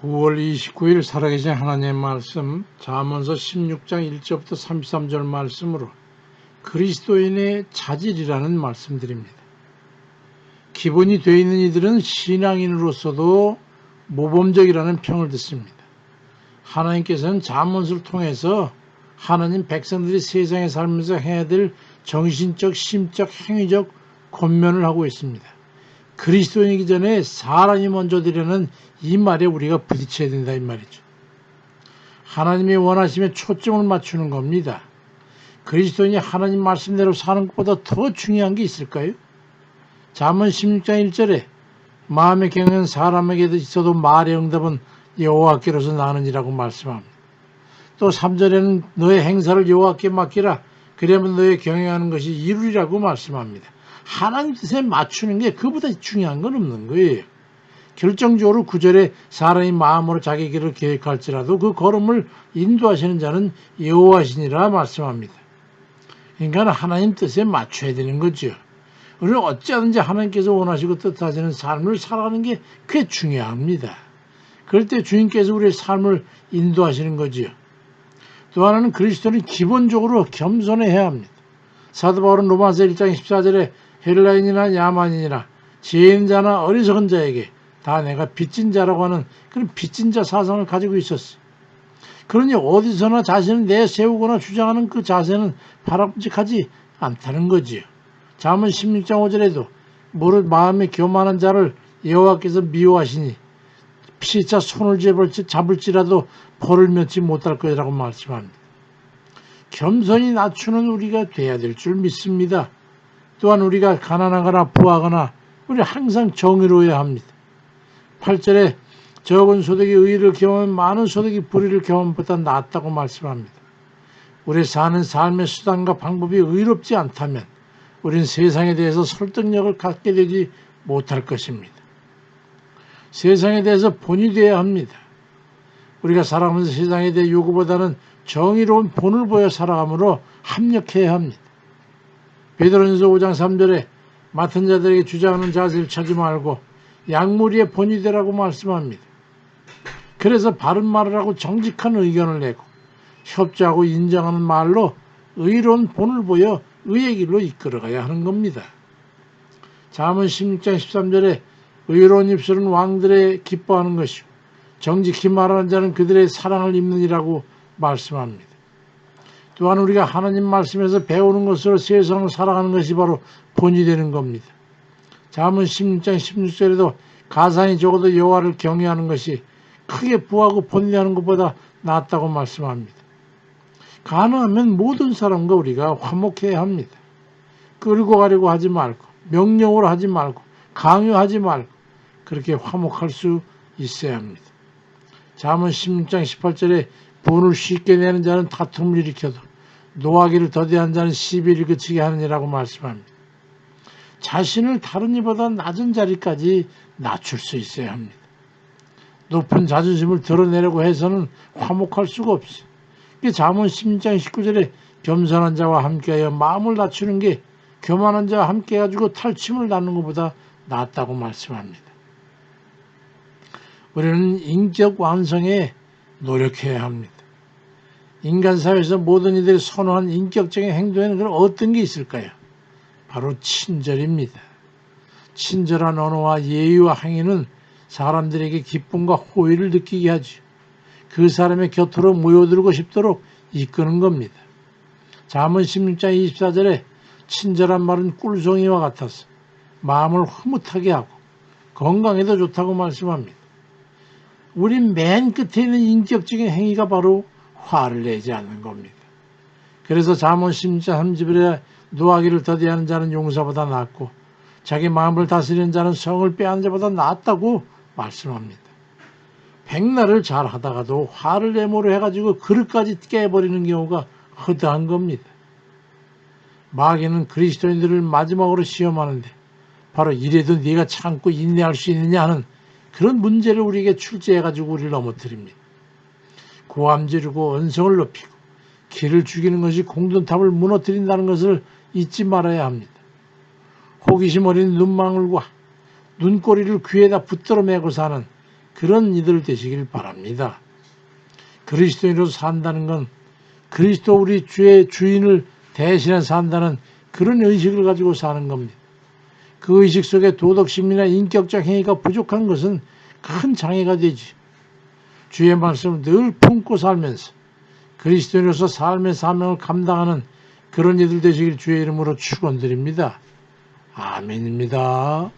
9월 29일 살아계신 하나님의 말씀 잠언서 16장 1절부터 33절 말씀으로 그리스도인의 자질이라는 말씀드립니다. 기본이 되어 있는 이들은 신앙인으로서도 모범적이라는 평을 듣습니다. 하나님께서는 잠언서를 통해서 하나님 백성들이 세상에 살면서 해야 될 정신적, 심적, 행위적 권면을 하고 있습니다. 그리스도인이기 전에 사람이 먼저 되려는 이 말에 우리가 부딪혀야 된다 이 말이죠. 하나님이 원하시면 초점을 맞추는 겁니다. 그리스도인이 하나님 말씀대로 사는 것보다 더 중요한 게 있을까요? 잠언 16장 1절에 마음의 경은 사람에게도 있어도 말의 응답은 여호와께로서 나느니라고 말씀합니다. 또 3절에는 너의 행사를 여호와께 맡기라 그러면 너의 경영하는 것이 이루리라고 말씀합니다. 하나님 뜻에 맞추는 게 그보다 중요한 건 없는 거예요. 결정적으로 구절에 사람이 마음으로 자기 길을 계획할지라도 그 걸음을 인도하시는 자는 여호와시니라 말씀합니다. 그러니까 하나님 뜻에 맞춰야 되는 거죠. 우리는 어찌하든지 하나님께서 원하시고 뜻하시는 삶을 살아가는 게 꽤 중요합니다. 그럴 때 주님께서 우리의 삶을 인도하시는 거지요. 또 하나는 그리스도는 기본적으로 겸손해야 합니다. 사도 바울은 로마서 1장 14절에 헬라인이나 야만인이나 지혜인 자나 어리석은 자에게 다 내가 빚진 자라고 하는 그런 빚진 자 사상을 가지고 있었어요. 그러니 어디서나 자신을 내세우거나 주장하는 그 자세는 바람직하지 않다는 거지요. 잠언 16장 5절에도 모를 마음에 교만한 자를 여호와께서 미워하시니 피차 손을 잡을지라도 벌을 면치 못할 것이라고 말씀합니다. 겸손히 낮추는 우리가 돼야 될 줄 믿습니다. 또한 우리가 가난하거나 부하거나 우리 항상 정의로워야 합니다. 8절에 적은 소득이 의를 경험하면 많은 소득이 불의를 경험보다 낫다고 말씀합니다. 우리 사는 삶의 수단과 방법이 의롭지 않다면 우리는 세상에 대해서 설득력을 갖게 되지 못할 것입니다. 세상에 대해서 본이 되어야 합니다. 우리가 살아가면서 세상에 대해 요구보다는 정의로운 본을 보여 살아감으로 합력해야 합니다. 베드로전서 5장 3절에 맡은 자들에게 주장하는 자세를 찾지 말고 양무리의 본이 되라고 말씀합니다. 그래서 바른 말을 하고 정직한 의견을 내고 협조하고 인정하는 말로 의로운 본을 보여 의의 길로 이끌어가야 하는 겁니다. 잠언 16장 13절에 의로운 입술은 왕들의 기뻐하는 것이고 정직히 말하는 자는 그들의 사랑을 입느니라고 말씀합니다. 또한 우리가 하나님 말씀에서 배우는 것으로 세상을 살아가는 것이 바로 본이 되는 겁니다. 잠언 16장 16절에도 가산이 적어도 여호와를 경외하는 것이 크게 부하고 본리하는 것보다 낫다고 말씀합니다. 가능하면 모든 사람과 우리가 화목해야 합니다. 끌고 가려고 하지 말고 명령으로 하지 말고 강요하지 말고 그렇게 화목할 수 있어야 합니다. 잠언 16장 18절에 본을 쉽게 내는 자는 다툼을 일으켜도 노하기를 더디한 자는 시비를 그치게 하느니라고 말씀합니다. 자신을 다른 이보다 낮은 자리까지 낮출 수 있어야 합니다. 높은 자존심을 드러내려고 해서는 화목할 수가 없어요. 잠언 16장 19절에 겸손한 자와 함께하여 마음을 낮추는 게 교만한 자와 함께 해가지고 탈침을 낳는 것보다 낫다고 말씀합니다. 우리는 인격 완성에 노력해야 합니다. 인간 사회에서 모든 이들이 선호한 인격적인 행동에는 그럼 어떤 게 있을까요? 바로 친절입니다. 친절한 언어와 예의와 행위는 사람들에게 기쁨과 호의를 느끼게 하죠. 그 사람의 곁으로 모여들고 싶도록 이끄는 겁니다. 잠언 16장 24절에 친절한 말은 꿀송이와 같아서 마음을 흐뭇하게 하고 건강에도 좋다고 말씀합니다. 우리 맨 끝에 있는 인격적인 행위가 바로 화를 내지 않는 겁니다. 그래서 잠언 16장 3절에 노하기를 더디하는 자는 용사보다 낫고 자기 마음을 다스리는 자는 성을 빼앗는 자보다 낫다고 말씀합니다. 백날을 잘 하다가도 화를 내모로 해가지고 그릇까지 깨버리는 경우가 허다한 겁니다. 마귀는 그리스도인들을 마지막으로 시험하는데 바로 이래도 네가 참고 인내할 수 있느냐 하는 그런 문제를 우리에게 출제해가지고 우리를 넘어뜨립니다. 고함 지르고 언성을 높이고 길을 죽이는 것이 공동탑을 무너뜨린다는 것을 잊지 말아야 합니다. 호기심 어린 눈망울과 눈꼬리를 귀에다 붙들어 매고 사는 그런 이들 되시길 바랍니다. 그리스도인으로 산다는 건 그리스도 우리 주의 주인을 대신해 산다는 그런 의식을 가지고 사는 겁니다. 그 의식 속에 도덕심이나 인격적 행위가 부족한 것은 큰 장애가 되지. 주의 말씀을 늘 품고 살면서 그리스도인으로서 삶의 사명을 감당하는 그런 이들 되시길 주의 이름으로 축원드립니다. 아멘입니다.